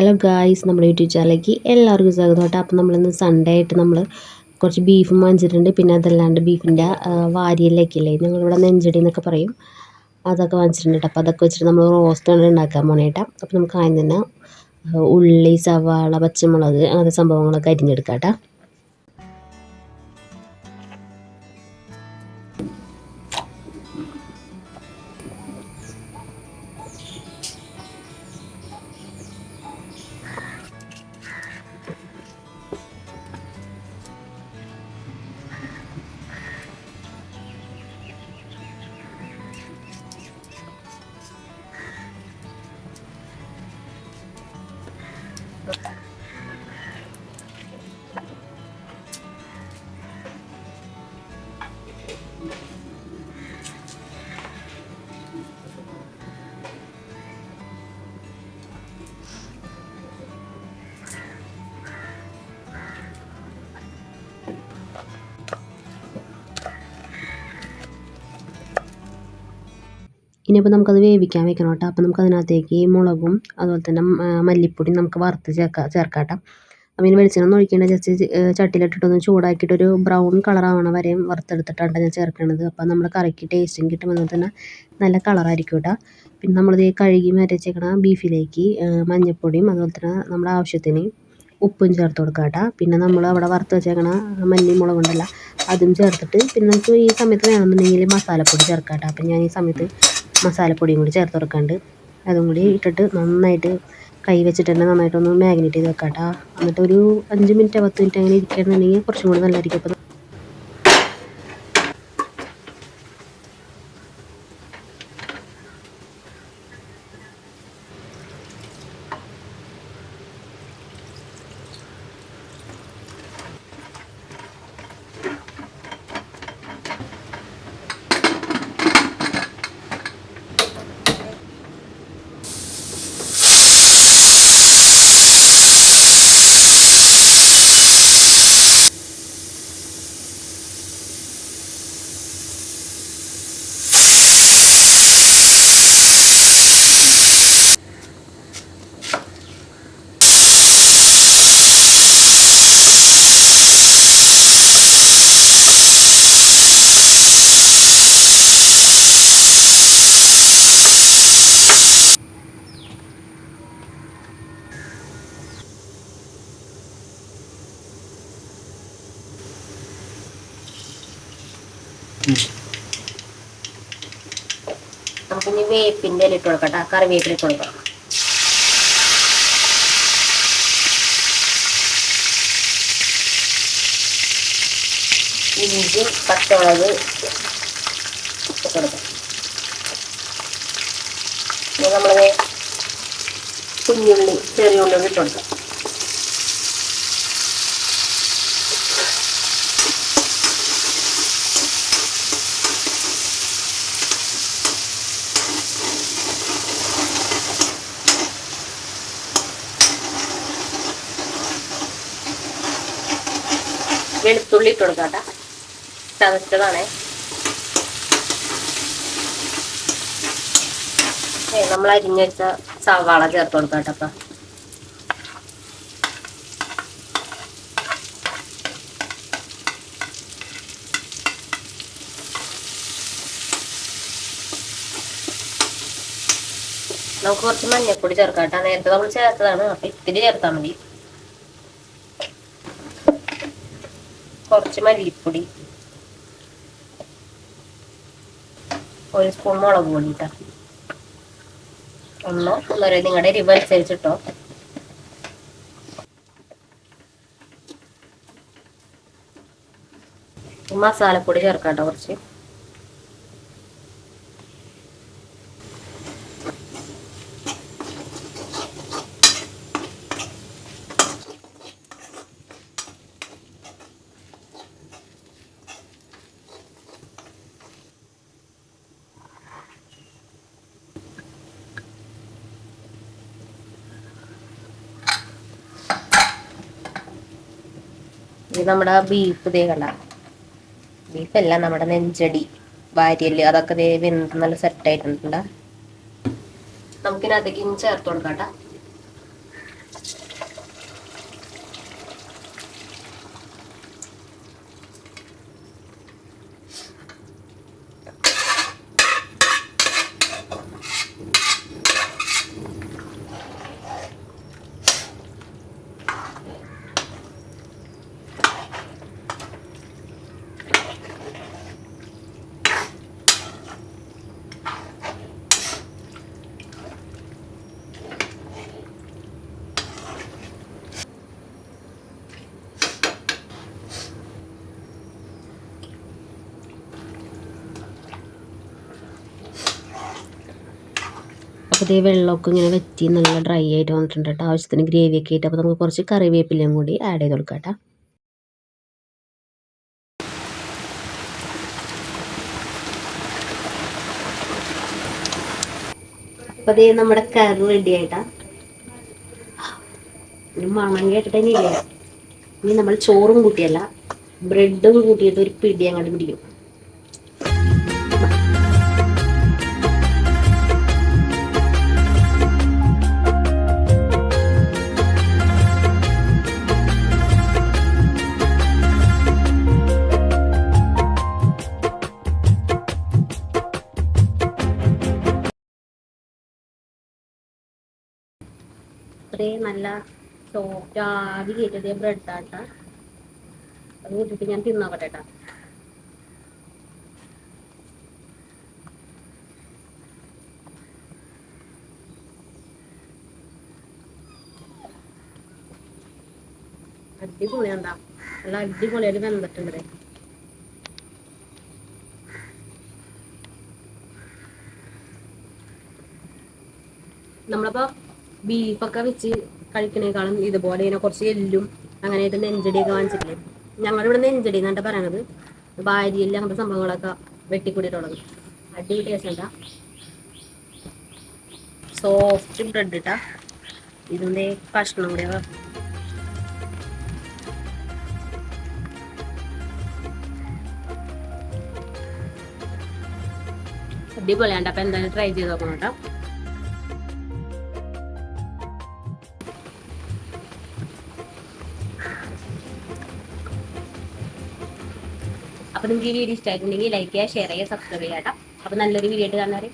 Hello guys നമ്മുടെ YouTube ചാനലിലേക്ക് എല്ലാവർക്കും സ്വാഗതം കേട്ടോ. അപ്പോൾ നമ്മളിന്ന് സൺഡേ ആയിട്ട് നമ്മൾ കുറച്ച് ബീഫും വാങ്ങിച്ചിട്ടുണ്ട്. പിന്നെ അതല്ലാണ്ട് ബീഫിന്റെ വാരിയലൊക്കെ ഇല്ലേ ഞങ്ങളിവിടെ നെഞ്ചടി എന്നൊക്കെ പറയും. അതൊക്കെ വാങ്ങിച്ചിട്ടുണ്ട് അപ്പോൾ അതൊക്കെ വെച്ചിട്ട് നമ്മൾ റോസ്റ്റാണ് ഉണ്ടാക്കാൻ പോണേട്ടാ അപ്പോൾ നമുക്ക് ആദ്യം തന്നെ ഉള്ളി സവാള പച്ചമുളക് അങ്ങനത്തെ സംഭവങ്ങളൊക്കെ അരിഞ്ഞെടുക്കാം കേട്ടോ. ഇനിയിപ്പോൾ നമുക്കത് വേവിക്കാൻ വെക്കണം കേട്ടോ. അപ്പോൾ നമുക്ക് അതിനകത്തേക്ക് മുളകും അതുപോലെ തന്നെ മല്ലിപ്പൊടി നമുക്ക് വറുത്ത് ചേർക്കാം ചേർക്കാം കേട്ടോ. അപ്പോൾ ഇനി വെളിച്ചെണ്ണ ഒഴിക്കേണ്ട ജസ്റ്റ് ചട്ടിയിലിട്ടിട്ടൊന്ന് ചൂടാക്കിയിട്ടൊരു ബ്രൗൺ കളറാവണ വരെയും വറുത്തെടുത്തിട്ടാണ് ഞാൻ ചേർക്കണത്. അപ്പോൾ നമ്മൾ കറിക്ക് ടേസ്റ്റും കിട്ടും അതുപോലെ തന്നെ നല്ല കളറായിരിക്കും കേട്ടോ. പിന്നെ നമ്മളിത് കഴുകി മരച്ചേക്കണ ബീഫിലേക്ക് മഞ്ഞൾപ്പൊടിയും അതുപോലെ തന്നെ നമ്മുടെ ആവശ്യത്തിന് ഉപ്പും ചേർത്ത് കൊടുക്കുക കേട്ടോ. പിന്നെ നമ്മൾ അവിടെ വറുത്ത് വെച്ചേക്കണ മല്ലി മുളകുണ്ടല്ല അതും ചേർത്തിട്ട് പിന്നെ നമുക്ക് ഈ സമയത്ത് വേണമെന്നുണ്ടെങ്കിൽ മസാലപ്പൊടി ചേർക്കാം കേട്ടോ. അപ്പം ഞാൻ ഈ സമയത്ത് മസാലപ്പൊടിയും കൂടി ചേർത്ത് കൊടുക്കാണ്ട് അതും കൂടി ഇട്ടിട്ട് നന്നായിട്ട് കൈ വെച്ചിട്ട് തന്നെ നന്നായിട്ടൊന്ന് മാഗ്നേറ്റ് ചെയ്ത് വെക്കാം കേട്ടോ എന്നിട്ട് ഒരു അഞ്ച് മിനിറ്റ് പത്ത് മിനിറ്റ് അങ്ങനെ ഇരിക്കുകയാണെന്നുണ്ടെങ്കിൽ കുറച്ചും കൂടി നല്ലതായിരിക്കും. അപ്പോൾ നമുക്കിനി വേപ്പിന്റെ ഇല ഇട്ട് കൊടുക്കാം കറിവേപ്പില ഇട്ട് കൊടുക്കാം ഇഞ്ചി പച്ചമുളക് ഇട്ട് കൊടുക്കാം. ഇനി നമ്മളത് കുഞ്ഞുള്ളി ചെറിയ ഉള്ളി ഇട്ട് കൊടുക്കാം. വെളുത്തുള്ളി ഇട്ട് കൊടുക്കാം കേട്ടോ. നമ്മൾ അരിഞ്ഞ വെച്ച സവാള ചേർത്ത് കൊടുക്കാം കേട്ടോ നമുക്ക് കുറച്ച് മഞ്ഞൾപ്പൊടി ചേർക്കാം നേരത്തെ നമ്മൾ ചേർത്തതാണ്. അപ്പൊ ഇത്തിരി ചേർത്താൽ മതി. കുറച്ച് മല്ലിപ്പൊടി. ഒരു സ്പൂൺ മുളക് പൊടി ഒന്നോ ഒന്നര നിങ്ങളുടെ എരിവ് അനുസരിച്ചിട്ടോ. മസാലപ്പൊടി ചേർക്കാട്ടോ കുറച്ച്. ഇത് നമ്മുടെ ബീഫ് ദേ കണ്ട ബീഫല്ല നമ്മുടെ നെഞ്ചടി വാരിയൽ അതൊക്കെ ദേ വെന്ത് നല്ല സെറ്റ് ആയിട്ടുണ്ട് നമുക്കിനകത്തേക്ക് ഇനി ചേർത്ത് കൊടുക്കാം. അപ്പോൾ ഇതേ വെള്ളമൊക്കെ ഇങ്ങനെ വെറ്റി നല്ല ഡ്രൈ ആയിട്ട് വന്നിട്ടുണ്ട് കേട്ടോ. ആവശ്യത്തിന് ഗ്രേവി ഒക്കെ ആയിട്ട്. അപ്പോൾ നമുക്ക് കുറച്ച് കറിവേപ്പിലയും കൂടി ആഡ് ചെയ്ത് കൊടുക്കാം കേട്ടോ. അപ്പോൾ അതേ നമ്മുടെ കറി റെഡി ആയിട്ടാ. മണം കേട്ടിട്ട് ഇനി നമ്മൾ ചോറും കൂട്ടിയല്ല ബ്രെഡും കൂട്ടിയിട്ട് ഒരു പിടി അങ്ങോട്ട് പിടിക്കും. ഇത്രയും നല്ല സോഫ്റ്റ് ആവി കയറ്റിയ ബ്രെഡാട്ട അത് കൂട്ടിട്ട് ഞാൻ തിന്നോക്കട്ടെ ട്ടാ. അടിപൊളിയാണ്ടാ നല്ല അടിപൊളിയായിട്ട് വെന്തിട്ടുണ്ട് ദേ. നമ്മളിപ്പോ ബീഫൊക്കെ വെച്ച് കഴിക്കണേക്കാളും ഇതുപോലെ ഇങ്ങനെ കുറച്ച് എല്ലും അങ്ങനെ ഇത് നെഞ്ചടിയൊക്കെ വാങ്ങിച്ചിട്ടില്ലേ? ഞങ്ങളിവിടെ നെഞ്ചടി എന്നാണ് പറയണത്. ഭാര്യയിൽ അങ്ങനത്തെ സംഭവങ്ങളൊക്കെ വെട്ടിക്കൂടിയിട്ടുള്ളത്. അടിപൊളി ടേസ്റ്റ് ഉണ്ടാ? സോഫ്റ്റ് ബ്രെഡ് ഇട്ടാ ഇതിന്റെ കഷ്ണം കൂടെ അടിപൊളിയാണ്ട് അപ്പൊ എന്തായാലും ട്രൈ ചെയ്ത് നോക്കണം കേട്ടോ അപ്പൊ നിങ്ങൾക്ക് ഈ വീഡിയോ ഇഷ്ടമായിട്ടുണ്ടെങ്കിൽ ലൈക്ക് ചെയ്യുക ഷെയർ ചെയ്യുക സബ്സ്ക്രൈബ് ചെയ്യാം കേട്ടോ. അപ്പൊ നല്ലൊരു വീഡിയോ ആയിട്ട് കാണാറ്